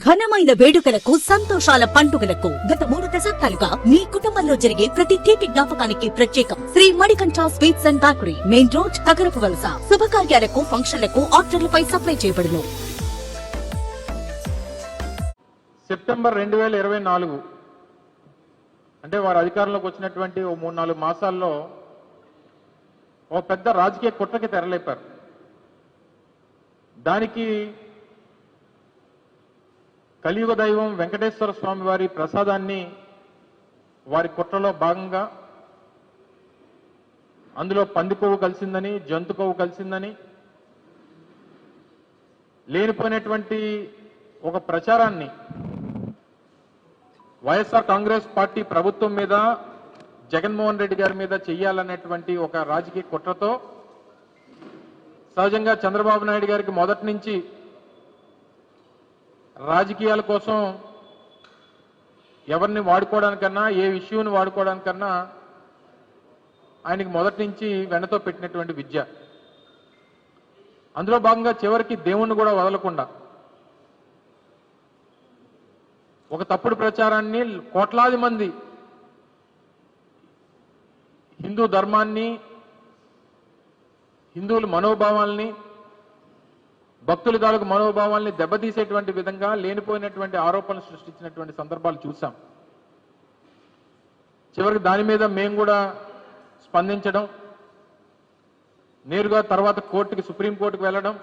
ఘనమైన వేడుకలకు సంతోషాల పండుగలకు గత మూడు దశాబ్దాలుగా మీ కుటుంబంలో జరిగే ప్రతి తీపి జ్ఞాపకానికి ప్రత్యేకం. Shri Manikanta sweets and bakery main road Kagarapuvalasa. శుభకార్యాలకు ఫంక్షన్లకు ఆర్డర్లపై సప్లై చేయబడును. సెప్టెంబర్ రెండు వేల ఇరవై నాలుగు. అంటే వారు అధికారంలోకి వచ్చినటువంటి ఓ మూడు నాలుగు మాసాల్లో ఓ పెద్ద రాజకీయ కుట్రకి తెరలేపారు. దానికి కలియుగ దైవం వెంకటేశ్వర స్వామి వారి ప్రసాదాన్ని వారి కుట్రలో భాగంగా అందులో పంది కొవ్వు కలిసిందని జంతు కొవ్వు కలిసిందని లేనిపోయినటువంటి ఒక ప్రచారాన్ని వైఎస్ఆర్ కాంగ్రెస్ పార్టీ ప్రభుత్వం మీద జగన్మోహన్ రెడ్డి గారి మీద చెయ్యాలనేటువంటి ఒక రాజకీయ కుట్రతో సహజంగా చంద్రబాబు నాయుడు గారికి మొదటి నుంచి రాజకీయాల కోసం ఎవరిని వాడుకోవడానికన్నా ఏ ఇష్యూని వాడుకోవడానికన్నా ఆయనకి మొదటి నుంచి వెనతో పెట్టినటువంటి విద్య. అందులో భాగంగా చివరికి దేవుణ్ణి కూడా వదలకుండా ఒక తప్పుడు ప్రచారాన్ని కోట్లాది మంది హిందూ ధర్మాన్ని హిందువుల మనోభావాల్ని భక్తుల తాలూకు మనోభావాల్ని దెబ్బతీసేటువంటి విధంగా లేనిపోయినటువంటి ఆరోపణలు సృష్టించినటువంటి సందర్భాలు చూసాం చివరికి దాని మీద మేము కూడా స్పందించడం నేరుగా తర్వాత కోర్టుకి సుప్రీంకోర్టుకు వెళ్ళడం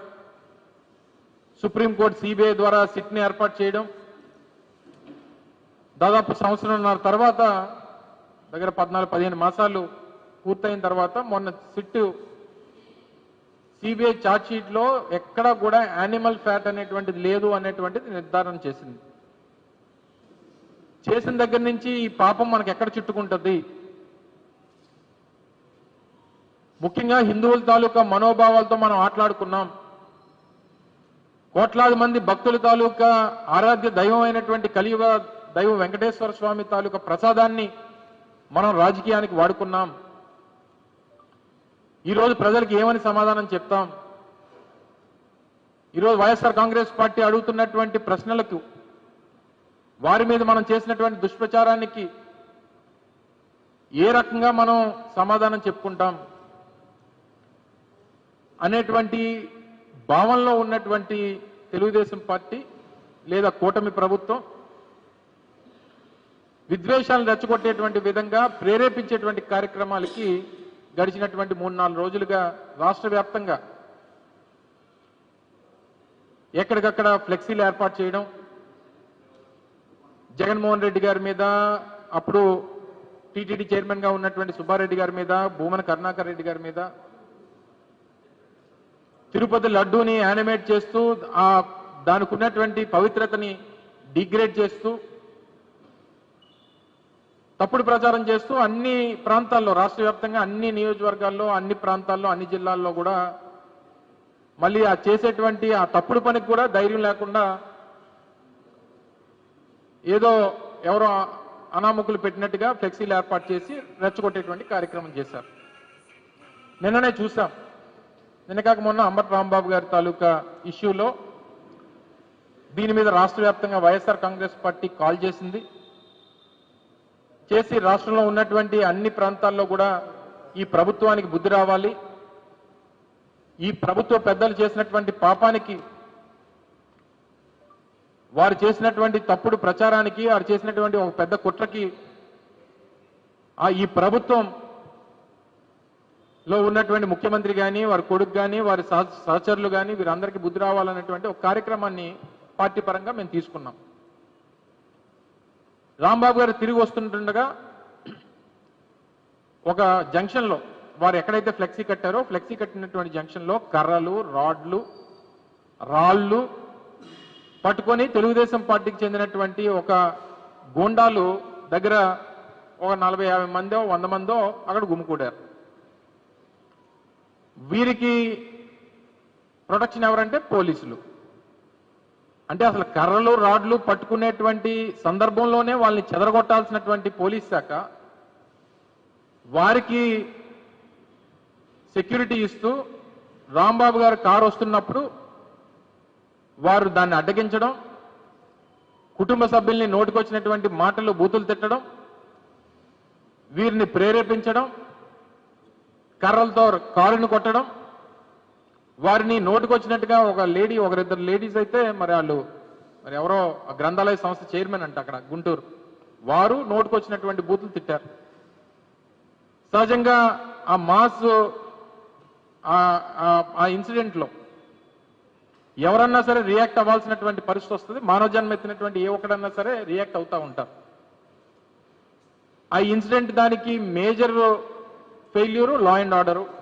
సుప్రీంకోర్టు సిబిఐ ద్వారా సిట్ని ఏర్పాటు చేయడం దాదాపు సంవత్సరంన్నర తర్వాత దగ్గర పద్నాలుగు పదిహేను మాసాలు పూర్తయిన తర్వాత మొన్న సిట్టు సిబిఐ చార్జ్షీట్లో ఎక్కడా కూడా యానిమల్ ఫ్యాట్ అనేటువంటిది లేదు అనేటువంటిది నిర్ధారణ చేసింది. చేసిన దగ్గర నుంచి ఈ పాపం మనకు ఎక్కడ చుట్టుకుంటుంది? ముఖ్యంగా హిందువుల తాలూకా మనోభావాలతో మనం ఆటలాడుకున్నాం. కోట్లాది మంది భక్తుల తాలూకా ఆరాధ్య దైవం అయినటువంటి కలియుగ దైవం వెంకటేశ్వర స్వామి తాలూకా ప్రసాదాన్ని మనం రాజకీయానికి వాడుకున్నాం. ఈరోజు ప్రజలకు ఏమని సమాధానం చెప్తాం? ఈరోజు వైఎస్ఆర్ కాంగ్రెస్ పార్టీ అడుగుతున్నటువంటి ప్రశ్నలకు వారి మీద మనం చేసినటువంటి దుష్ప్రచారానికి ఏ రకంగా మనం సమాధానం చెప్పుకుంటాం? అనేటువంటి భావనలో ఉన్నటువంటి తెలుగుదేశం పార్టీ లేదా కూటమి ప్రభుత్వం విద్వేషాలను రెచ్చగొట్టేటువంటి విధంగా ప్రేరేపించేటువంటి కార్యక్రమాలకి గడిచినటువంటి మూడు నాలుగు రోజులుగా రాష్ట్ర వ్యాప్తంగా ఎక్కడికక్కడ ఫ్లెక్సీలు ఏర్పాటు చేయడం జగన్మోహన్ రెడ్డి గారి మీద అప్పుడు టీటీడీ చైర్మన్గా ఉన్నటువంటి సుబ్బారెడ్డి గారి మీద భూమన కరుణాకర్ రెడ్డి గారి మీద తిరుపతి లడ్డూని యానిమేట్ చేస్తూ ఆ దానికి ఉన్నటువంటి పవిత్రతని డిగ్రేడ్ చేస్తూ తప్పుడు ప్రచారం చేస్తూ అన్ని ప్రాంతాల్లో రాష్ట్ర వ్యాప్తంగా అన్ని నియోజకవర్గాల్లో అన్ని ప్రాంతాల్లో అన్ని జిల్లాల్లో కూడా మళ్ళీ ఆ చేసేటువంటి ఆ తప్పుడు పనికి కూడా ధైర్యం లేకుండా ఏదో ఎవరో అనామకులు పెట్టినట్టుగా ఫ్లెక్సీలు ఏర్పాటు చేసి రెచ్చగొట్టేటువంటి కార్యక్రమం చేశారు. నిన్ననే చూసాం నిన్న కాక మొన్న అంబట్ రాంబాబు గారి తాలూకా ఇష్యూలో దీని మీద రాష్ట్ర వ్యాప్తంగా వైఎస్ఆర్ కాంగ్రెస్ పార్టీ కాల్ చేసింది. చేసి రాష్ట్రంలో ఉన్నటువంటి అన్ని ప్రాంతాల్లో కూడా ఈ ప్రభుత్వానికి బుద్ధి రావాలి. ఈ ప్రభుత్వ పెద్దలు చేసినటువంటి పాపానికి వారు చేసినటువంటి తప్పుడు ప్రచారానికి వారు చేసినటువంటి ఒక పెద్ద కుట్రకి ఆ ఈ ప్రభుత్వం లో ఉన్నటువంటి ముఖ్యమంత్రి కానీ వారి కొడుకు కానీ వారి సహ- సహచరులు కానీ వీరందరికీ బుద్ధి రావాలన్నటువంటి ఒక కార్యక్రమాన్ని పార్టీ పరంగా మేము తీసుకున్నాం. రాంబాబు గారు తిరిగి వస్తుంటుండగా ఒక జంక్షన్లో వారు ఎక్కడైతే ఫ్లెక్సీ కట్టారో ఫ్లెక్సీ కట్టినటువంటి జంక్షన్లో కర్రలు రాడ్లు రాళ్ళు పట్టుకొని తెలుగుదేశం పార్టీకి చెందినటువంటి ఒక గూండాలు దగ్గర ఒక నలభై యాభై మందో వంద మందో అక్కడ గుమ్ముకూడారు వీరికి ప్రొటెక్షన్ ఎవరంటే పోలీసులు. అంటే అసలు కర్రలు రాడ్లు పట్టుకునేటువంటి సందర్భంలోనే వాళ్ళని చెదరగొట్టాల్సినటువంటి పోలీస్ శాఖ వారికి సెక్యూరిటీ ఇస్తూ రాంబాబు గారు కారు వస్తున్నప్పుడు వారు దాన్ని అడ్డగించడం కుటుంబ సభ్యుల్ని నోటికొచ్చినటువంటి మాటలు బూతులు తిట్టడం వీరిని ప్రేరేపించడం కర్రలతో కారుని కొట్టడం వారిని నోటుకొచ్చినట్టుగా ఒక లేడీ ఒకరిద్దరు లేడీస్ అయితే మరి వాళ్ళు మరి ఎవరో ఆ గ్రంథాలయ సంస్థ చైర్మన్ అంట అక్కడ గుంటూరు. వారు నోటుకొచ్చినటువంటి బూతులు తిట్టారు. సహజంగా ఆ మాస్ ఆ- ఇన్సిడెంట్లో ఎవరన్నా సరే రియాక్ట్ అవ్వాల్సినటువంటి పరిస్థితి వస్తుంది. మానవ జన్మ ఎత్తినటువంటి ఏ ఒక్కడన్నా సరే రియాక్ట్ అవుతా ఉంటారు. ఆ ఇన్సిడెంట్ దానికి major failure law and order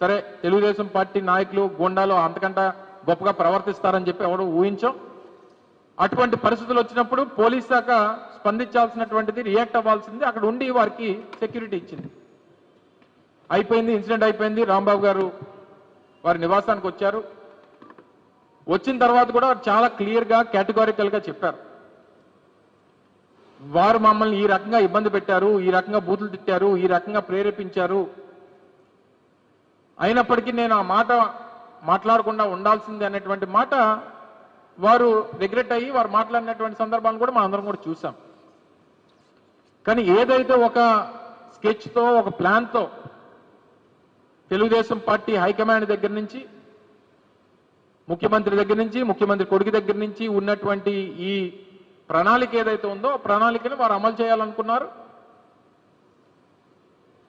సరే తెలుగుదేశం పార్టీ నాయకులు గోండాలు అంతకంట గొప్పగా ప్రవర్తిస్తారని చెప్పి ఎవరు ఊహించాం? అటువంటి పరిస్థితులు వచ్చినప్పుడు పోలీస్ శాఖ స్పందించాల్సినటువంటిది రియాక్ట్ అవ్వాల్సింది అక్కడ ఉండి వారికి సెక్యూరిటీ ఇచ్చింది. అయిపోయింది ఇన్సిడెంట్ అయిపోయింది రాంబాబు గారు వారి నివాసానికి వచ్చారు. వచ్చిన తర్వాత కూడా చాలా క్లియర్గా కేటగారికల్గా చెప్పారు. వారు మమ్మల్ని ఈ రకంగా ఇబ్బంది పెట్టారు ఈ రకంగా బూతులు తిట్టారు ఈ రకంగా ప్రేరేపించారు అయినప్పటికీ నేను ఆ మాట మాట్లాడకుండా ఉండాల్సింది అనేటువంటి మాట వారు రిగ్రెట్ అయ్యి వారు మాట్లాడినటువంటి సందర్భాలను కూడా మనం అందరం కూడా చూసాం. కానీ ఏదైతే ఒక స్కెచ్తో ఒక ప్లాన్తో తెలుగుదేశం పార్టీ హైకమాండ్ దగ్గర నుంచి ముఖ్యమంత్రి దగ్గర నుంచి ముఖ్యమంత్రి కొడుకు దగ్గర నుంచి ఉన్నటువంటి ఈ ప్రణాళిక ఏదైతే ఉందో ప్రణాళికని వారు అమలు చేయాలనుకున్నారు.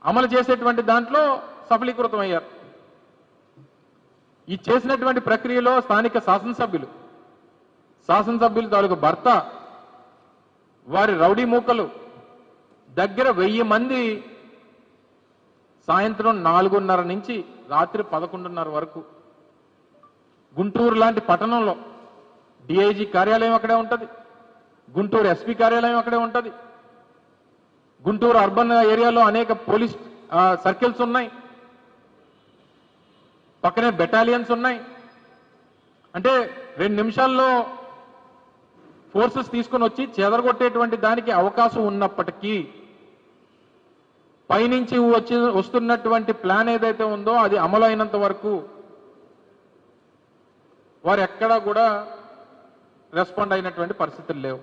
అమలు చేసేటువంటి దాంట్లో సఫలీకృతం అయ్యారు ఈ చేసినటువంటి ప్రక్రియలో స్థానిక శాసనసభ్యులు శాసనసభ్యులు తాలూకు భర్త వారి రౌడీ మూకలు దగ్గర వెయ్యి మంది సాయంత్రం నాలుగున్నర నుంచి రాత్రి పదకొండున్నర వరకు గుంటూరు లాంటి పట్టణంలో డిఐజీ కార్యాలయం అక్కడే ఉంటుంది గుంటూరు ఎస్పీ కార్యాలయం అక్కడే ఉంటుంది గుంటూరు అర్బన్ ఏరియాలో అనేక పోలీస్ సర్కిల్స్ ఉన్నాయి. పక్కనే బెటాలియన్స్ ఉన్నాయి. అంటే రెండు నిమిషాల్లో ఫోర్సెస్ తీసుకొని వచ్చి చెదరగొట్టేటువంటి దానికి అవకాశం ఉన్నప్పటికీ పైనుంచి వచ్చి వస్తున్నటువంటి ప్లాన్ ఏదైతే ఉందో అది అమలు అయినంత వరకు వారు ఎక్కడా కూడా రెస్పాండ్ అయినటువంటి పరిస్థితులు లేవు.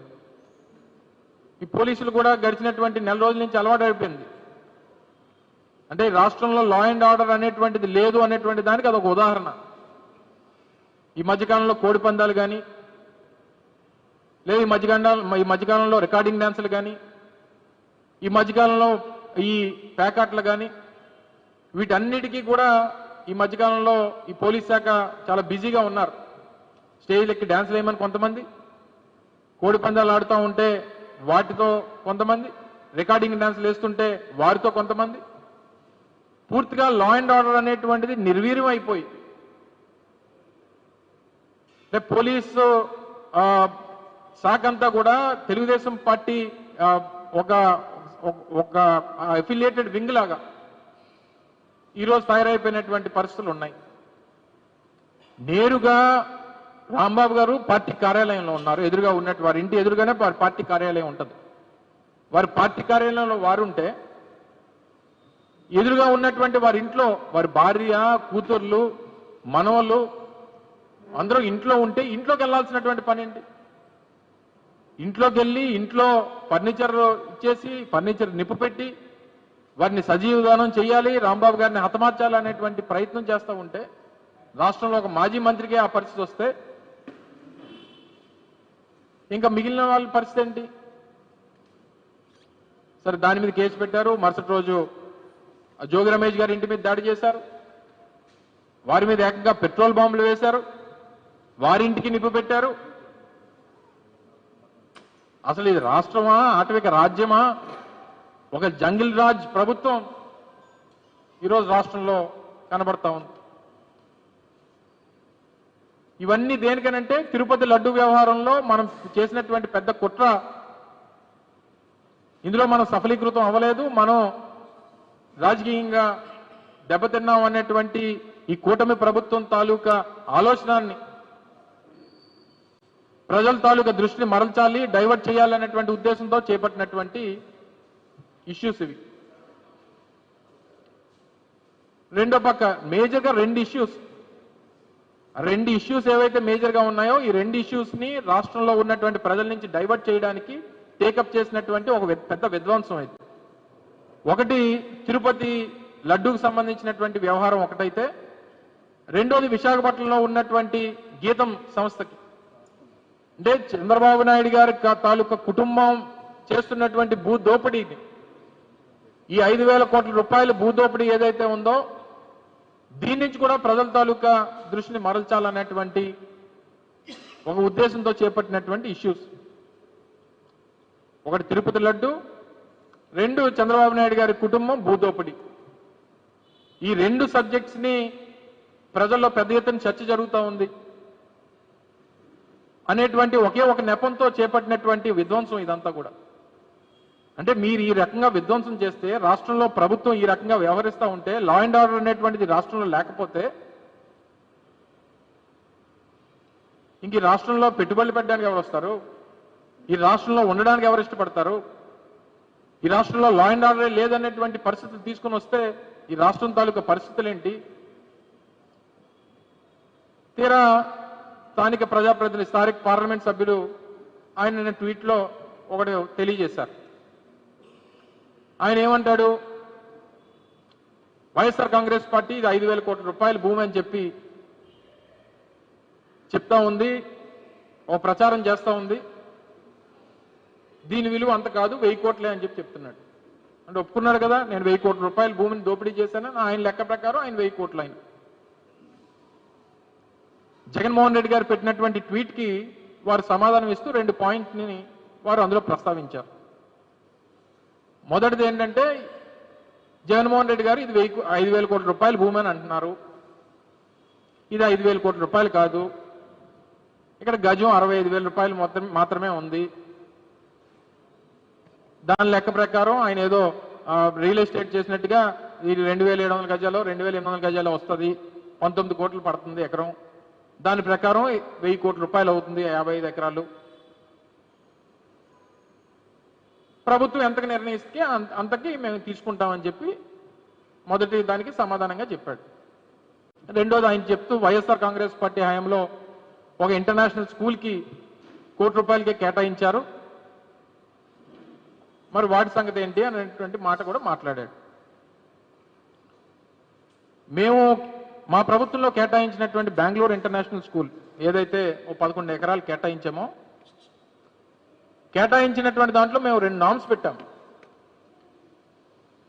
ఈ పోలీసులు కూడా గడిచినటువంటి నెల రోజుల నుంచి అలవాటు అయిపోయింది అంటే రాష్ట్రంలో లా అండ్ ఆర్డర్ అనేటువంటిది లేదు అనేటువంటి దానికి అదొక ఉదాహరణ. ఈ మధ్యకాలంలో కోడి పందాలు కానీ లేదు ఈ మధ్యకాలం ఈ మధ్యకాలంలో రికార్డింగ్ డ్యాన్సులు కానీ ఈ మధ్యకాలంలో ఈ ప్యాకాట్లు కానీ వీటన్నిటికీ కూడా ఈ మధ్యకాలంలో ఈ పోలీస్ శాఖ చాలా బిజీగా ఉన్నారు. స్టేజ్ ఎక్కి డ్యాన్సులు వేయమని కొంతమంది కోడి పందాలు ఆడుతూ ఉంటే వాటితో కొంతమంది రికార్డింగ్ డ్యాన్సులు వేస్తుంటే వారితో కొంతమంది పూర్తిగా లా అండ్ ఆర్డర్ అనేటువంటిది నిర్వీర్యం అయిపోయింది. అంటే పోలీసు శాఖ అంతా కూడా తెలుగుదేశం పార్టీ ఒక ఒక- అఫిలియేటెడ్ వింగ్ లాగా ఈరోజు తయారైపోయినటువంటి పరిస్థితులు ఉన్నాయి. నేరుగా రాంబాబు గారు పార్టీ కార్యాలయంలో ఉన్నారు. ఎదురుగా ఉన్నట్టు వారి ఇంటి ఎదురుగానే వారి పార్టీ కార్యాలయం ఉంటుంది. వారి పార్టీ కార్యాలయంలో వారు ఉంటే ఎదురుగా ఉన్నటువంటి వారి ఇంట్లో వారి భార్య కూతుర్లు మనవలు అందరూ ఇంట్లో ఉంటే ఇంట్లోకి వెళ్ళాల్సినటువంటి పని ఏంటి? ఇంట్లోకి వెళ్ళి ఇంట్లో ఫర్నిచర్ ఇచ్చేసి ఫర్నిచర్ నిప్పు పెట్టి వారిని సజీవదానం చేయాలి రాంబాబు గారిని హతమార్చాలి అనేటువంటి ప్రయత్నం చేస్తూ ఉంటే రాష్ట్రంలో ఒక మాజీ మంత్రికి ఆ పరిస్థితి వస్తే ఇంకా మిగిలిన వాళ్ళ పరిస్థితి ఏంటి? సరే దాని మీద కేసు పెట్టారు. మరుసటి రోజు జోగి రమేష్ గారి ఇంటి మీద దాడి చేశారు. వారి మీద ఏకంగా పెట్రోల్ బాంబులు వేశారు. వారి ఇంటికి నిప్పు పెట్టారు. అసలు ఇది రాష్ట్రమా ఆటవిక రాజ్యమా? ఒక జంగిల్ రాజ్ ప్రభుత్వం ఈరోజు రాష్ట్రంలో కనబడతా ఉంది. ఇవన్నీ దేనికనంటే తిరుపతి లడ్డు వ్యవహారంలో మనం చేసినటువంటి పెద్ద కుట్ర. ఇందులో మనం సఫలీకృతం అవ్వలేదు. మనం రాజకీయంగా దెబ్బతిన్నాం అనేటువంటి ఈ కూటమి ప్రభుత్వం తాలూకా ఆలోచనాన్ని ప్రజల తాలూకా దృష్టిని మరల్చాలి డైవర్ట్ చేయాలనేటువంటి ఉద్దేశంతో చేపట్టినటువంటి ఇష్యూస్ ఇవి. రెండో పక్క మేజర్గా రెండు ఇష్యూస్. రెండు ఇష్యూస్ ఏవైతే మేజర్గా ఉన్నాయో ఈ రెండు ఇష్యూస్ని రాష్ట్రంలో ఉన్నటువంటి ప్రజల నుంచి డైవర్ట్ చేయడానికి టేకప్ చేసినటువంటి ఒక పెద్ద విధ్వంసం అయితే. ఒకటి తిరుపతి లడ్డూకు సంబంధించినటువంటి వ్యవహారం ఒకటైతే రెండోది విశాఖపట్నంలో ఉన్నటువంటి గీతం సంస్థకి. అంటే చంద్రబాబు నాయుడు గారి తాలూకా కుటుంబం చేస్తున్నటువంటి భూ దోపిడీని ఈ ఐదు వేల కోట్ల రూపాయల భూ దోపిడీ ఏదైతే ఉందో దీని నుంచి కూడా ప్రజల తాలూకా దృష్టిని మరల్చాలనేటువంటి ఒక ఉద్దేశంతో చేపట్టినటువంటి ఇష్యూస్. ఒకటి తిరుపతి లడ్డు రెండు చంద్రబాబు నాయుడు గారి కుటుంబం భూదోపిడి. ఈ రెండు సబ్జెక్ట్స్ని ప్రజల్లో పెద్ద ఎత్తున చర్చ జరుగుతూ ఉంది. అనేటువంటి ఒకే ఒక నెపంతో చేపట్టినటువంటి విధ్వంసం ఇదంతా కూడా. అంటే మీరు ఈ రకంగా విధ్వంసం చేస్తే రాష్ట్రంలో ప్రభుత్వం ఈ రకంగా వ్యవహరిస్తూ ఉంటే లా అండ్ ఆర్డర్ అనేటువంటిది రాష్ట్రంలో లేకపోతే ఇంక రాష్ట్రంలో పెట్టుబడులు పెట్టడానికి ఎవరు వస్తారు? ఈ రాష్ట్రంలో ఉండడానికి ఎవరు ఇష్టపడతారు? ఈ రాష్ట్రంలో లా అండ్ ఆర్డర్ లేదనేటువంటి పరిస్థితులు తీసుకుని వస్తే ఈ రాష్ట్రం తాలూకా పరిస్థితులు ఏంటి తీరా స్థానిక ప్రజాప్రతినిధి స్థానిక పార్లమెంట్ సభ్యులు ఆయన నిన్న ట్వీట్లో ఒకటి తెలియజేశారు. ఆయన ఏమంటాడు? వైఎస్ఆర్ కాంగ్రెస్ పార్టీ ఇది ఐదు వేల కోట్ల రూపాయల భూమి అని చెప్పి చెప్తా ఉంది ఓ ప్రచారం చేస్తూ ఉంది. దీని విలువ అంత కాదు వెయ్యి కోట్లే అని చెప్పి చెప్తున్నాడు. అంటే ఒప్పుకున్నాడు కదా నేను వెయ్యి కోట్ల రూపాయలు భూమిని దోపిడీ చేశానని ఆయన లెక్క ప్రకారం ఆయన వెయ్యి కోట్లు ఆయన. జగన్మోహన్ రెడ్డి గారు పెట్టినటువంటి ట్వీట్కి వారు సమాధానం ఇస్తూ రెండు పాయింట్ని వారు అందులో ప్రస్తావించారు. మొదటిది ఏంటంటే జగన్మోహన్ రెడ్డి గారు ఇది వెయ్యి ఐదు వేల కోట్ల రూపాయలు భూమి అని అంటున్నారు. ఇది ఐదు వేల కోట్ల రూపాయలు కాదు. ఇక్కడ గజం అరవై ఐదు వేల రూపాయలు మొత్తం మాత్రమే ఉంది. దాని లెక్క ప్రకారం ఆయన ఏదో రియల్ ఎస్టేట్ చేసినట్టుగా ఇది రెండు వేల ఏడు వందల గజాలు రెండు వేల ఎనిమిది వందల గజాలు వస్తుంది. పంతొమ్మిది కోట్లు పడుతుంది ఎకరం. దాని ప్రకారం వెయ్యి కోట్ల రూపాయలు అవుతుంది యాభై ఐదు ఎకరాలు. ప్రభుత్వం ఎంతకు నిర్ణయిస్తే అంత- అంతకి మేము తీసుకుంటామని చెప్పి మొదటి దానికి సమాధానంగా చెప్పాడు. రెండోది ఆయన చెప్తూ వైఎస్ఆర్ కాంగ్రెస్ పార్టీ హయాంలో ఒక ఇంటర్నేషనల్ స్కూల్కి కోటి రూపాయలకే కేటాయించారు. మరి వాటి సంగతి ఏంటి అనేటువంటి మాట కూడా మాట్లాడాడు. మేము మా ప్రభుత్వంలో కేటాయించినటువంటి బెంగళూరు ఇంటర్నేషనల్ స్కూల్ ఏదైతే ఓ పదకొండు ఎకరాలు కేటాయించామో కేటాయించినటువంటి దాంట్లో మేము రెండు నామ్స్ పెట్టాం.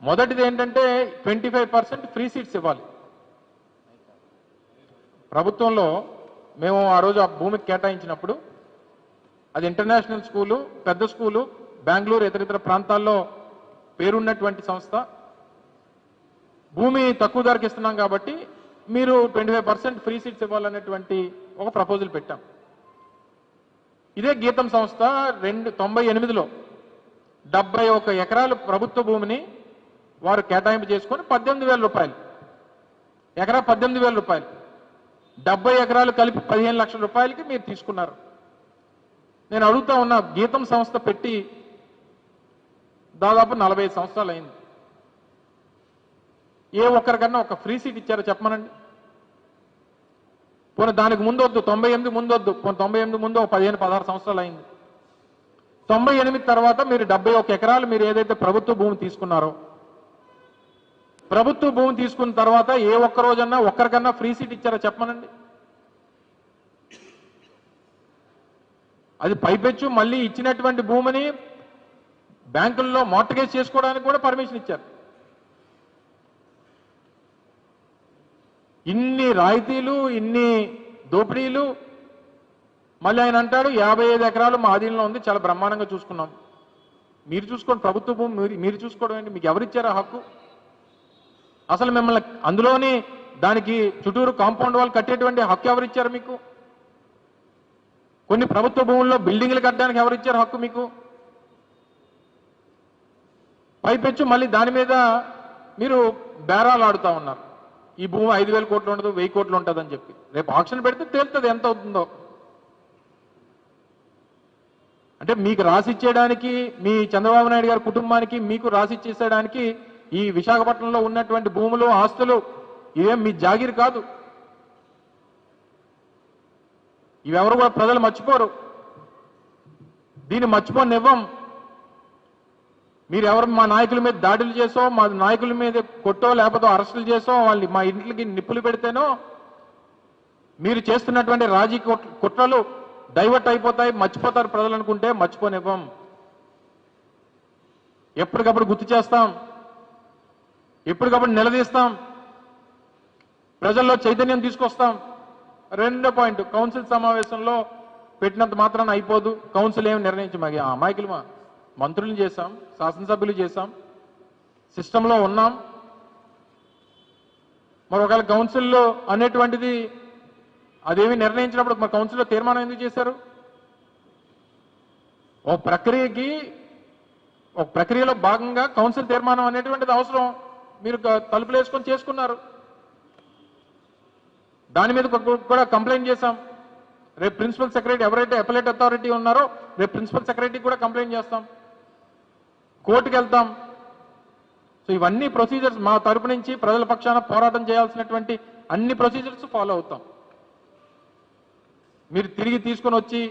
మొదటిది ఏంటంటే twenty five percent free seats ఇవ్వాలి. ప్రభుత్వంలో మేము ఆ రోజు ఆ భూమికి కేటాయించినప్పుడు అది ఇంటర్నేషనల్ స్కూలు పెద్ద స్కూలు బెంగళూరు ఇతర ఇతర ప్రాంతాల్లో పేరున్నటువంటి సంస్థ. భూమి తక్కువ ధరకి ఇస్తున్నాం కాబట్టి మీరు twenty five percent free seats ఇవ్వాలనేటువంటి ఒక ప్రపోజల్ పెట్టాం. ఇదే గీతం సంస్థ రెండు తొంభై ఎనిమిదిలో డెబ్బై ఒక ఎకరాలు ప్రభుత్వ భూమిని వారు కేటాయింపు చేసుకొని పద్దెనిమిది వేల రూపాయలు ఎకరా పద్దెనిమిది వేల రూపాయలు. డెబ్బై ఎకరాలు కలిపి పదిహేను లక్షల రూపాయలకి మీరు తీసుకున్నారు. నేను అడుగుతా ఉన్నా గీతం సంస్థ పెట్టి దాదాపు నలభై సంవత్సరాలు అయింది. ఏ ఒక్కరికన్నా ఒక ఫ్రీ సీట్ ఇచ్చారో చెప్పమనండి. పోనీ దానికి ముందు వద్దు తొంభై ఎనిమిది ముందు వద్దు పోనీ తొంభై ఎనిమిది ముందు ఒక పదిహేను పదహారు సంవత్సరాలు అయింది. తొంభై ఎనిమిది తర్వాత మీరు డెబ్బై ఒక ఎకరాలు మీరు ఏదైతే ప్రభుత్వ భూమి తీసుకున్నారో ప్రభుత్వ భూమి తీసుకున్న తర్వాత ఏ ఒక్క రోజన్నా ఒక్కరికన్నా ఫ్రీ సీట్ ఇచ్చారో చెప్పమనండి. అది పైపెచ్చు మళ్ళీ ఇచ్చినటువంటి భూమిని బ్యాంకుల్లో మోటగేజ్ చేసుకోవడానికి కూడా పర్మిషన్ ఇచ్చారు. ఇన్ని రాయితీలు ఇన్ని దోపిడీలు మళ్ళీ ఆయన అంటాడు యాభై ఐదు ఎకరాలు మా ఆధీనంలో ఉంది చాలా బ్రహ్మాండంగా చూసుకున్నాం. మీరు చూసుకోండి ప్రభుత్వ భూమి మీరు మీరు చూసుకోవడం ఏంటి? మీకు ఎవరిచ్చారు హక్కు? అసలు మిమ్మల్ని అందులోని దానికి చుట్టూరు కాంపౌండ్ వాళ్ళు కట్టేటువంటి హక్కు ఎవరిచ్చారు మీకు? కొన్ని ప్రభుత్వ భూముల్లో బిల్డింగ్లు కట్టడానికి ఎవరిచ్చారు హక్కు మీకు? పైపెచ్చు మళ్ళీ దాని మీద మీరు బేరాలు ఆడుతా ఉన్నారు. ఈ భూమి ఐదు వేల కోట్లు ఉండదు వెయ్యి కోట్లు ఉంటుంది అని చెప్పి. రేపు ఆక్షన్ పెడితే తేలుతుంది ఎంత అవుతుందో. అంటే మీకు రాసిచ్చేయడానికి మీ చంద్రబాబు నాయుడు గారి కుటుంబానికి మీకు రాసిచ్చేసేయడానికి ఈ విశాఖపట్నంలో ఉన్నటువంటి భూములు ఆస్తులు ఇవేం మీ జాగిరి కాదు. ఇవెవరు కూడా ప్రజలు మర్చిపోరు. దీన్ని మర్చిపోనివ్వం. మీరు ఎవరు మా నాయకుల మీద దాడులు చేసో మా నాయకుల మీద కొట్టో లేకపోతే అరెస్టులు చేసో వాళ్ళు మా ఇంట్లకి నిప్పులు పెడితేనో మీరు చేస్తున్నటువంటి రాజీ కుట్రలు డైవర్ట్ అయిపోతాయి మర్చిపోతారు ప్రజలు అనుకుంటే మర్చిపోనివ్వం. ఎప్పటికప్పుడు గుర్తు చేస్తాం. ఎప్పటికప్పుడు నిలదీస్తాం. ప్రజల్లో చైతన్యం తీసుకొస్తాం. రెండో పాయింట్ కౌన్సిల్ సమావేశంలో పెట్టినంత మాత్రాన అయిపోదు. కౌన్సిల్ ఏమి నిర్ణయించి మాకు ఆ అమాయకులు మా మంత్రులు చేశాం శాసనసభ్యులు చేశాం సిస్టంలో ఉన్నాం. మరి ఒకవేళ కౌన్సిల్లో అనేటువంటిది అదేమి నిర్ణయించినప్పుడు మరి కౌన్సిల్లో తీర్మానం ఎందుకు చేశారు? ఒక ప్రక్రియకి ఒక ప్రక్రియలో భాగంగా కౌన్సిల్ తీర్మానం అనేటువంటిది అవసరం. మీరు తలుపులు వేసుకొని చేసుకున్నారు. దాని మీద కూడా కంప్లైంట్ చేశాం. రేపు ప్రిన్సిపల్ సెక్రటరీ ఎవరైతే అపలేట్ అథారిటీ ఉన్నారో రేపు ప్రిన్సిపల్ సెక్రటరీ కూడా కంప్లైంట్ చేస్తాం. కోర్టుకు వెళ్తాం సో ఇవన్నీ ప్రొసీజర్స్ మా తరపు నుంచి ప్రజల పక్షాన పోరాటం చేయాల్సినటువంటి అన్ని ప్రొసీజర్స్ ఫాలో అవుతాం. మీరు తిరిగి తీసుకొని వచ్చి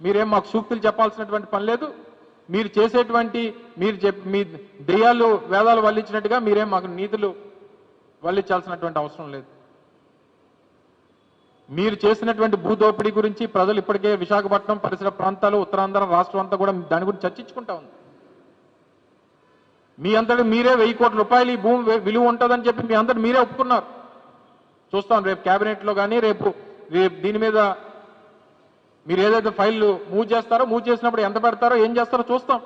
మీరేం మాకు సూక్తులు చెప్పాల్సినటువంటి పని లేదు. మీరు చేసేటువంటి మీరు చెప్ మీ దెయ్యాలు వేదాలు వల్లించినట్టుగా మీరేం మాకు నీతులు వల్లించాల్సినటువంటి అవసరం లేదు. మీరు చేసినటువంటి భూదోపిడీ గురించి ప్రజలు ఇప్పటికే విశాఖపట్నం పరిసర ప్రాంతాలు ఉత్తరాంధ్ర రాష్ట్రం అంతా కూడా దాని గురించి చర్చించుకుంటా ఉంది. మీ అందరికి మీరే వెయ్యి కోట్ల రూపాయలు ఈ భూమి విలువ ఉంటుందని చెప్పి మీ అందరు మీరే ఒప్పుకున్నారు. చూస్తాం రేపు క్యాబినెట్లో కానీ రేపు రేపు దీని మీద మీరు ఏదైతే ఫైల్ మూవ్ చేస్తారో మూవ్ చేసినప్పుడు ఎంత పెడతారో ఏం చేస్తారో చూస్తాం.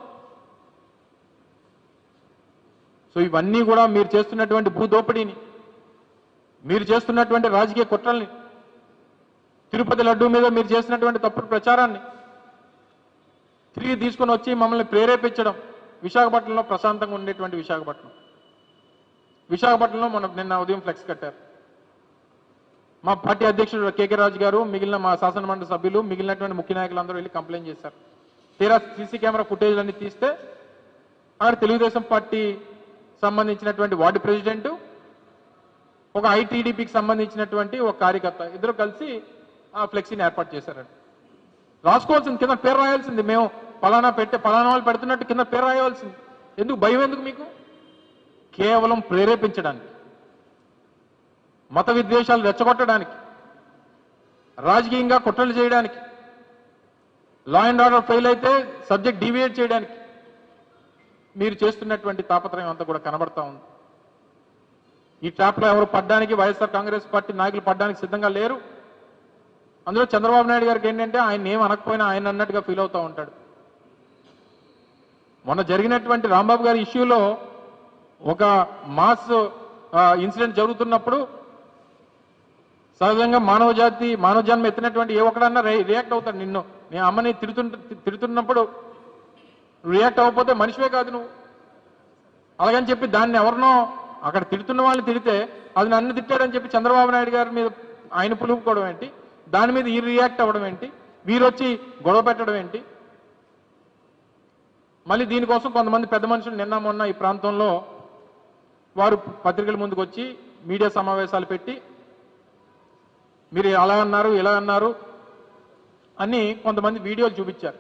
సో ఇవన్నీ కూడా మీరు చేస్తున్నటువంటి భూదోపిడీని మీరు చేస్తున్నటువంటి రాజకీయ కుట్రల్ని తిరుపతి లడ్డూ మీద మీరు చేసినటువంటి తప్పుడు ప్రచారాన్ని తిరిగి తీసుకొని వచ్చి మమ్మల్ని ప్రేరేపించడం విశాఖపట్నంలో ప్రశాంతంగా ఉండేటువంటి విశాఖపట్నం. విశాఖపట్నంలో మన నిన్న ఉదయం ఫ్లెక్స్ కట్టారు. మా పార్టీ అధ్యక్షుడు కేకే రాజు గారు మిగిలిన మా శాసనమండలి సభ్యులు మిగిలినటువంటి ముఖ్య నాయకులందరూ వెళ్ళి కంప్లైంట్ చేశారు. తీరా సీసీ కెమెరా ఫుటేజ్లన్నీ తీస్తే అక్కడ తెలుగుదేశం పార్టీ సంబంధించినటువంటి వార్డు ప్రెసిడెంట్ ఒక ఐటీడీపీకి సంబంధించినటువంటి ఒక కార్యకర్త ఇద్దరు కలిసి ఆ ఫ్లెక్సీని ఏర్పాటు చేశారండి. రాసుకోవాల్సింది కింద పేరు రాయాల్సింది మేము పలానా పెట్టే పలానా వాళ్ళు పెడుతున్నట్టు కింద పేరు రాయవలసింది. ఎందుకు భయం ఎందుకు మీకు? కేవలం ప్రేరేపించడానికి మత విద్వేషాలు రెచ్చగొట్టడానికి రాజకీయంగా కుట్రలు చేయడానికి లా అండ్ ఆర్డర్ ఫెయిల్ అయితే సబ్జెక్ట్ డివియేట్ చేయడానికి మీరు చేస్తున్నటువంటి తాపత్రయం అంతా కూడా కనబడతా ఉంది. ఈ ట్రాప్లో ఎవరు పడ్డానికి వైఎస్ఆర్ కాంగ్రెస్ పార్టీ నాయకులు పడ్డానికి సిద్ధంగా లేరు. అందులో చంద్రబాబు నాయుడు గారికి ఏంటంటే ఆయన ఏం అనకపోయినా ఆయన అన్నట్టుగా ఫీల్ అవుతూ ఉంటాడు. మొన్న జరిగినటువంటి రాంబాబు గారి ఇష్యూలో ఒక మాస్ ఇన్సిడెంట్ జరుగుతున్నప్పుడు సహజంగా మానవ జాతి మానవ జన్మ ఎత్తినటువంటి ఏ ఒక్కడన్నా రి- రియాక్ట్ అవుతాడు నిన్ను. నీ అమ్మని తిడుతుంట తిడుతున్నప్పుడు రియాక్ట్ అవ్వకపోతే మనిషివే కాదు నువ్వు. అలాగని చెప్పి దాన్ని ఎవరినో అక్కడ తిడుతున్న వాళ్ళని తిడితే అది నన్ను తిట్టాడని చెప్పి చంద్రబాబు నాయుడు గారి మీద ఆయన పులుపుకోవడం ఏంటి? దాని మీద ఈ రియాక్ట్ అవ్వడం ఏంటి? వీరొచ్చి గొడవ పెట్టడం ఏంటి? మళ్ళీ దీనికోసం కొంతమంది పెద్ద మనుషులు నిన్న మొన్న ఈ ప్రాంతంలో వారు పత్రికల ముందుకు వచ్చి మీడియా సమావేశాలు పెట్టి మీరు అలా అన్నారు ఇలా అన్నారు అని కొంతమంది వీడియోలు చూపించారు.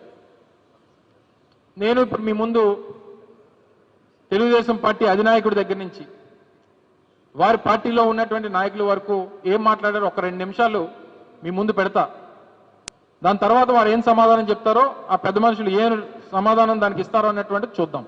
నేను ఇప్పుడు మీ ముందు తెలుగుదేశం పార్టీ అధినాయకుడి దగ్గర నుంచి వారి పార్టీలో ఉన్నటువంటి నాయకుల వరకు ఏం మాట్లాడారో ఒక రెండు నిమిషాలు మీ ముందు పెడతా. దాని తర్వాత వారు ఏం సమాధానం చెప్తారో ఆ పెద్ద మనుషులు ఏం సమాధానం దానికి ఇస్తారో అన్నటువంటిది చూద్దాం.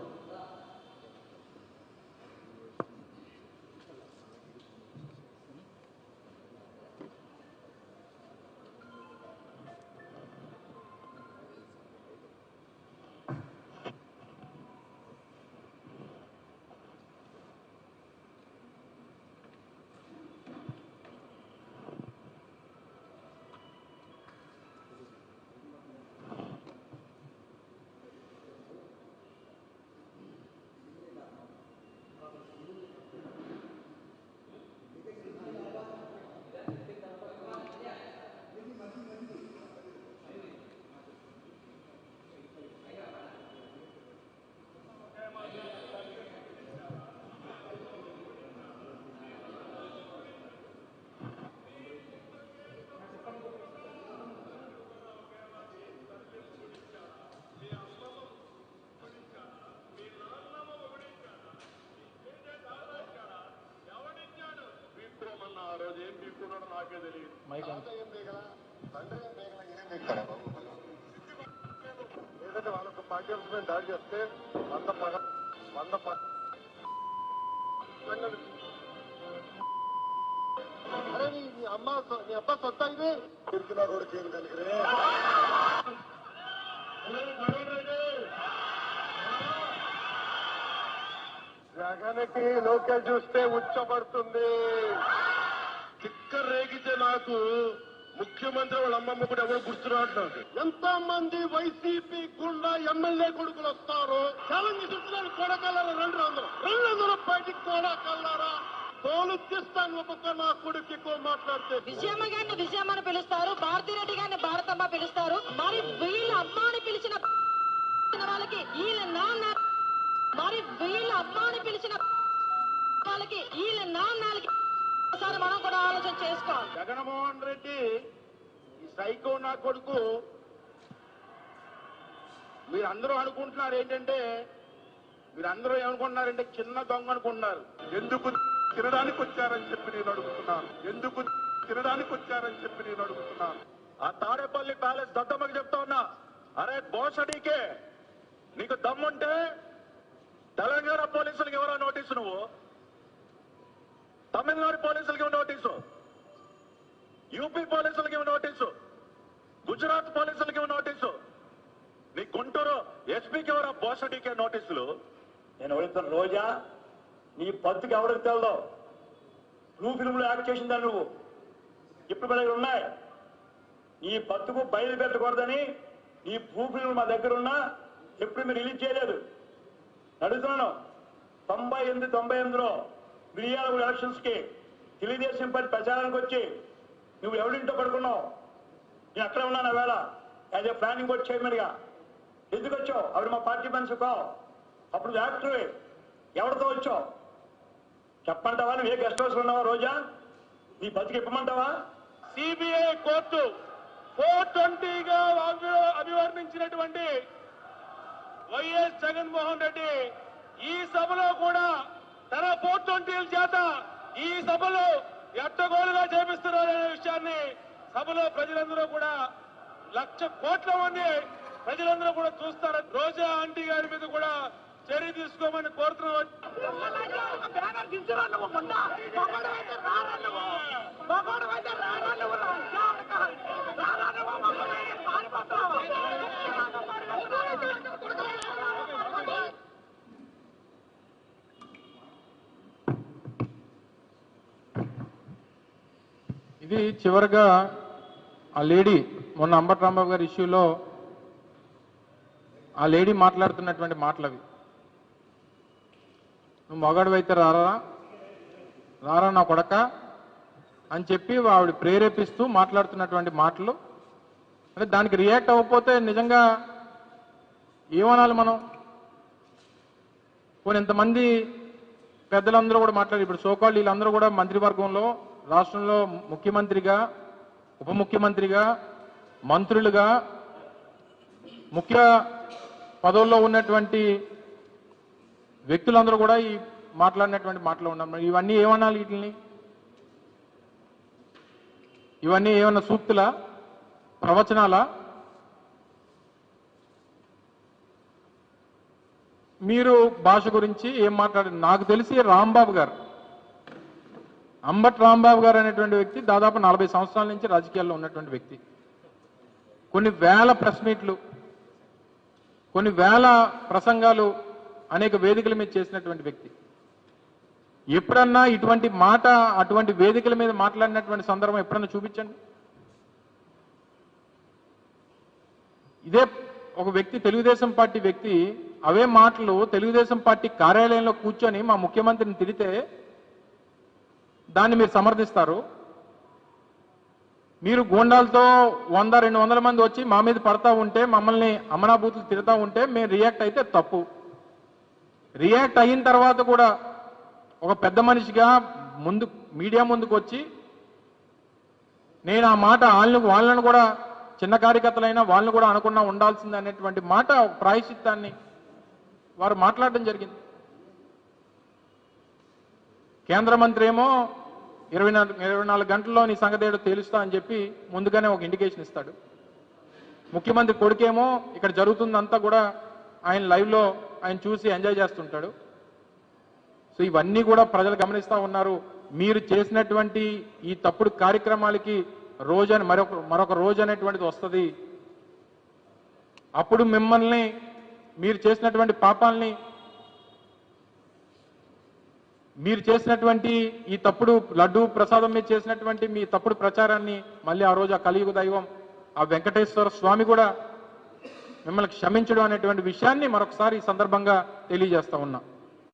Mike on. ఏదంటే వాళ్ళకు పార్టిసిపెంట్ దాడి చేస్తే వంద పగ వంద అరే నీ అమ్మ నీ అబ్బా సొత్తా ఇది? తిరుగుతున్నా కూడా చేయను కలిగిరే జగన్కి లోకేష్ చూస్తే ఉచ్చపడుతుంది టిక్కర్ రేగితే నాకు ముఖ్యమంత్రి వాళ్ళ అమ్మమ్మ కూడా ఎవరు గుర్తురావట్లేదు ఎంత మంది వైసీపీ గుండా ఎమ్మెల్యే కొడుకులు వస్తారు. ఛాలెంజ్ చూస్తున్నారు కొడకల్లారా రెండు వందలు రెండు వందల బయటికి కొడకల్లారా తోలు తీస్తాను ఒక్కొక్క నా కొడుకు ఎక్కువ మాట్లాడితే. విజయమ్మ గారిని పిలుస్తారు భారతిరెడ్డి గారిని భారతమ్మ పిలుస్తారు. మరి వీళ్ళ అమ్మ అని పిలిచిన వాళ్ళకి వీళ్ళ నాన్న మరి వీళ్ళ అమ్మ అని పిలిచిన వాళ్ళకి వీళ్ళ నాన్నలకి ఒకసారి మనం కూడా ఆలోచన చేసుకోవాలి. జగన్మోహన్ రెడ్డి ఈ సైకో నా కొడుకు. మీరందరూ అనుకుంటున్నారు ఏంటంటే మీరందరూ ఏమనుకుంటున్నారంటే చిన్న దొంగ అనుకుంటున్నారు. ఎందుకు తినడానికి వచ్చారని చెప్పి నేను అడుగుతున్నాను. ఎందుకు తినడానికి వచ్చారని చెప్పి నేను అడుగుతున్నాను. ఆ తాడేపల్లి ప్యాలెస్ దద్దమ్మకి చెప్తా ఉన్నా. అరే బోసడీకే నీకు దమ్ముంటే తెలంగాణ పోలీసులకు ఎవరో నోటీసు నువ్వు? తమిళనాడు పోలీసులకి నోటీసు. యూపీ పోలీసులకి నోటీసు. గుజరాత్ పోలీసులకి నోటీసు. నీ గుంటూరు ఎస్పీకి ఎవరా బోసడీకే నోటీసులు? నేను అడుగుతాను రోజా నీ పత్తుకి ఎవరికి తెలదో? బ్లూ ఫిల్మ్లో యాక్ట్ చేసిందా నువ్వు? ఇప్పుడు మన దగ్గర ఉన్నాయి. నీ పత్తుకు బయలుపెట్టకూడదని నీ బ్లూ ఫిల్మ్ మా దగ్గర ఉన్నా ఎప్పుడు మీరు రిలీజ్ చేయలేదు. అడుగుతున్నాను తొంభై ఎనిమిది తొంభై ఎనిమిదిలో మిరియాల ఎలక్షన్స్కి తెలుగుదేశం పార్టీ ప్రచారానికి వచ్చి నువ్వు ఎవరింటో పడుకున్నావు? నేను అక్కడ ఉన్నాను వేళ. యాజ్ ఏ ప్లానింగ్ బోర్డ్ చైర్మన్గా. ఎందుకు వచ్చావు? అవి మా పార్టీ మనిషి కావు. అప్పుడు యాక్టరే. ఎవరితో వచ్చావు? చెప్పంటావా నువ్వు ఏ గెస్ట్ హౌస్లో ఉన్నావా రోజా? నీ బతికి ఇప్పమంటావా? సిబిఐ కోర్టు ఫోర్ ట్వంటీగా అభివర్ణించినటువంటి వైఎస్ జగన్మోహన్ రెడ్డి ఈ సభలో కూడా తన ఫోర్ ట్వంటీల చేత ఈ సభలో ఎట్టగోలుగా చేపిస్తున్నారనే విషయాన్ని సభలో ప్రజలందరూ కూడా లక్ష కోట్ల మంది ప్రజలందరూ కూడా చూస్తారు రోజా ఆంటీ గారి మీద కూడా చర్య తీసుకోమని కోరుతున్నాం ఇది చివరిగా ఆ లేడీ మొన్న అంబట్ రాంబాబు గారి ఇష్యూలో ఆ లేడీ మాట్లాడుతున్నటువంటి మాటలు అవి నువ్వు మగాడు అయితే రారా? రారా నా కొడక? అని చెప్పి ఆవిడ ప్రేరేపిస్తూ మాట్లాడుతున్నటువంటి మాటలు. అంటే దానికి రియాక్ట్ అవ్వకపోతే నిజంగా ఏమనాలి మనం? పోనీ ఇంతమంది పెద్దలందరూ కూడా మాట్లాడారు. ఇప్పుడు సోకాళ్ళు వీళ్ళందరూ కూడా మంత్రివర్గంలో రాష్ట్రంలో ముఖ్యమంత్రిగా ఉప ముఖ్యమంత్రిగా మంత్రులుగా ముఖ్య పదవుల్లో ఉన్నటువంటి వ్యక్తులందరూ కూడా ఈ మాట్లాడినటువంటి మాటలు ఉన్నారు ఇవన్నీ ఏమనాలి వీటిని ఇవన్నీ ఏమన్నా సూక్తుల? ప్రవచనాలా? మీరు భాష గురించి ఏం మాట్లాడారు? నాకు తెలిసి రాంబాబు గారు అంబట్ రాంబాబు గారు అనేటువంటి వ్యక్తి దాదాపు నలభై సంవత్సరాల నుంచి రాజకీయాల్లో ఉన్నటువంటి వ్యక్తి. కొన్ని వేల ప్రెస్ మీట్లు కొన్ని వేల ప్రసంగాలు అనేక వేదికల మీద చేసినటువంటి వ్యక్తి. ఎప్పుడన్నా ఇటువంటి మాట అటువంటి వేదికల మీద మాట్లాడినటువంటి సందర్భం ఎప్పుడన్నా చూపించండి? ఇదే ఒక వ్యక్తి తెలుగుదేశం పార్టీ వ్యక్తి అవే మాటలు తెలుగుదేశం పార్టీ కార్యాలయంలో కూర్చొని మా ముఖ్యమంత్రిని తిడితే దాన్ని మీరు సమర్థిస్తారు. మీరు గోండాలతో వంద రెండు వందల మంది వచ్చి మా మీద పడతా ఉంటే మమ్మల్ని అమనాభూతులు తిడతా ఉంటే మేము రియాక్ట్ అయితే తప్పు. రియాక్ట్ అయిన తర్వాత కూడా ఒక పెద్ద మనిషిగా ముందు మీడియా ముందుకు వచ్చి నేను ఆ మాట వాళ్ళని వాళ్ళని కూడా చిన్న కార్యకర్తలైనా వాళ్ళని కూడా అనకుండా ఉండాల్సింది అనేటువంటి మాట ఒక ప్రాయశ్చిత్తాన్ని వారు మాట్లాడడం జరిగింది. కేంద్ర మంత్రి ఏమో ఇరవై నాలుగు ఇరవై నాలుగు గంటల్లో నీ సంగతి తేలుస్తా అని చెప్పి ముందుగానే ఒక ఇండికేషన్ ఇస్తాడు. ముఖ్యమంత్రి కొడుకేమో ఇక్కడ జరుగుతుందంతా కూడా ఆయన లైవ్లో ఆయన చూసి ఎంజాయ్ చేస్తుంటాడు. సో ఇవన్నీ కూడా ప్రజలు గమనిస్తూ ఉన్నారు. మీరు చేసినటువంటి ఈ తప్పుడు కార్యక్రమాలకి రోజు అని మరొక మరొక రోజు అనేటువంటిది వస్తుంది. అప్పుడు మిమ్మల్ని మీరు చేసినటువంటి పాపాలని మీరు చేసినటువంటి ఈ తప్పుడు లడ్డు ప్రసాదం మీద చేసినటువంటి మీ తప్పుడు ప్రచారాన్ని మళ్ళీ ఆ రోజు ఆ కలియుగ దైవం ఆ వెంకటేశ్వర స్వామి కూడా మిమ్మల్ని క్షమించడం అనేటువంటి విషయాన్ని మరొకసారి ఈ సందర్భంగా తెలియజేస్తా ఉన్నా.